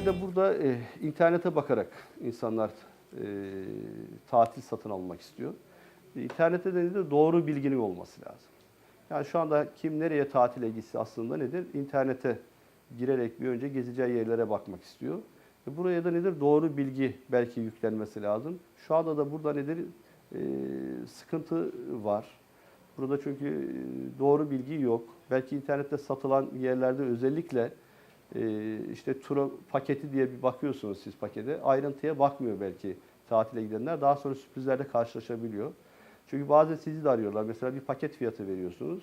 burada e, internete bakarak insanlar e, tatil satın almak istiyor. İnternette de? Doğru bilginin olması lazım. Yani şu anda kim nereye tatile gitse aslında nedir? İnternete girerek bir önce gezeceği yerlere bakmak istiyor. E, buraya da nedir? Doğru bilgi belki yüklenmesi lazım. Şu anda da burada nedir? E, sıkıntı var. Burada çünkü e, doğru bilgi yok. Belki internette satılan yerlerde özellikle e, işte tur paketi diye bir bakıyorsunuz siz pakete. Ayrıntıya bakmıyor belki tatile gidenler. Daha sonra sürprizlerle karşılaşabiliyor. Çünkü bazen sizi de arıyorlar. Mesela bir paket fiyatı veriyorsunuz.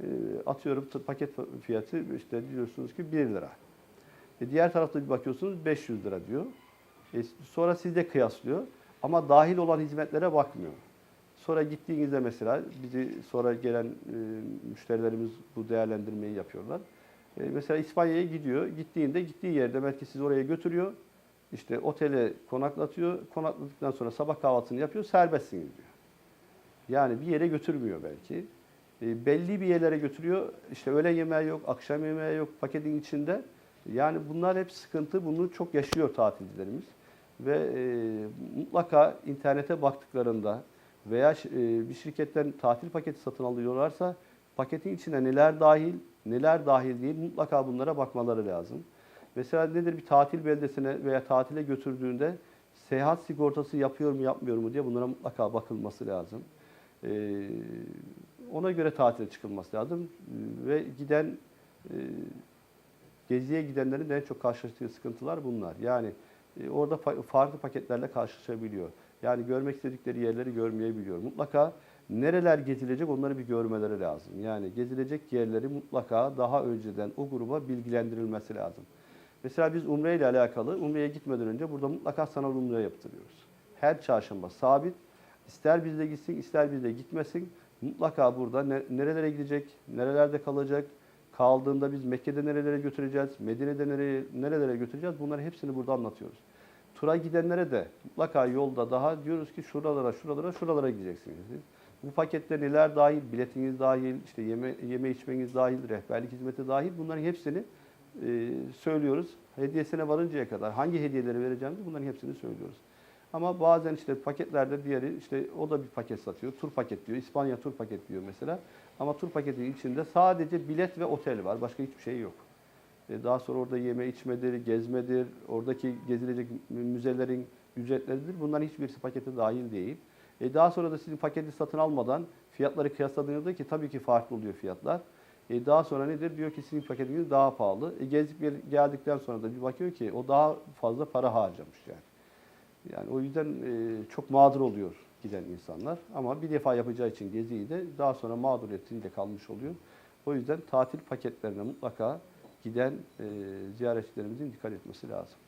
E, atıyorum paket fiyatı işte diyorsunuz ki 1 lira. E, diğer tarafta bir bakıyorsunuz 500 lira diyor. E, sonra sizde kıyaslıyor. Ama dahil olan hizmetlere bakmıyor. Sonra gittiğinizde mesela bizi sonra gelen e, müşterilerimiz bu değerlendirmeyi yapıyorlar. E, mesela İspanya'ya gidiyor. Gittiğinde gittiği yerde belki sizi oraya götürüyor. İşte otele konaklatıyor. Konakladıktan sonra sabah kahvaltısını yapıyor. Serbestsiniz diyor. Yani bir yere götürmüyor belki. E, belli bir yerlere götürüyor. İşte öğlen yemeği yok, akşam yemeği yok paketin içinde. Yani bunlar hep sıkıntı. Bunu çok yaşıyor tatilcilerimiz. Ve e, mutlaka internete baktıklarında veya e, bir şirketten tatil paketi satın alıyorlarsa paketin içine neler dahil, neler dahil değil mutlaka bunlara bakmaları lazım. Mesela nedir bir tatil beldesine veya tatile götürdüğünde seyahat sigortası yapıyor mu yapmıyor mu diye bunlara mutlaka bakılması lazım. Ee, ona göre tatile çıkılması lazım Ee, ve giden e, geziye gidenlerin de en çok karşılaştığı sıkıntılar bunlar. Yani e, orada fa- farklı paketlerle karşılaşabiliyor. Yani görmek istedikleri yerleri görmeyebiliyor. Mutlaka nereler gezilecek onları bir görmeleri lazım. Yani gezilecek yerleri mutlaka daha önceden o gruba bilgilendirilmesi lazım. Mesela biz Umre ile alakalı Umre'ye gitmeden önce burada mutlaka sanal Umre yaptırıyoruz. Her çarşamba sabit. İster bizde gitsin, ister bizde gitmesin. Mutlaka burada ne- nerelere gidecek, nerelerde kalacak, kaldığında biz Mekke'de nerelere götüreceğiz, Medine'de nereye, nerelere götüreceğiz bunları hepsini burada anlatıyoruz. Tura gidenlere de mutlaka yolda daha diyoruz ki şuralara, şuralara, şuralara gideceksiniz. Bu pakette neler dahil, biletiniz dahil, işte yeme, yeme içmeniz dahil, rehberlik hizmeti dahil bunların hepsini e, söylüyoruz. Hediyesine varıncaya kadar hangi hediyeleri vereceğimizi bunların hepsini söylüyoruz. Ama bazen işte paketlerde diğeri işte o da bir paket satıyor. Tur paket diyor. İspanya tur paket diyor mesela. Ama tur paketin içinde sadece bilet ve otel var. Başka hiçbir şey yok. E, Daha sonra orada yeme içmedir, gezmedir, oradaki gezilecek mü- müzelerin ücretleridir. Bunların hiçbirisi pakete dahil değil. E daha sonra da sizin paketi satın almadan fiyatları kıyasladığınızda ki tabii ki farklı oluyor fiyatlar. E daha sonra nedir? Diyor ki sizin paketiniz daha pahalı. E gezip gel- geldikten sonra da bir bakıyor ki o daha fazla para harcamış yani. Yani o yüzden e, çok mağdur oluyor giden insanlar. Ama bir defa yapacağı için geziyi de daha sonra mağduriyetiyle kalmış oluyor. O yüzden tatil paketlerine mutlaka giden e, ziyaretçilerimizin dikkat etmesi lazım.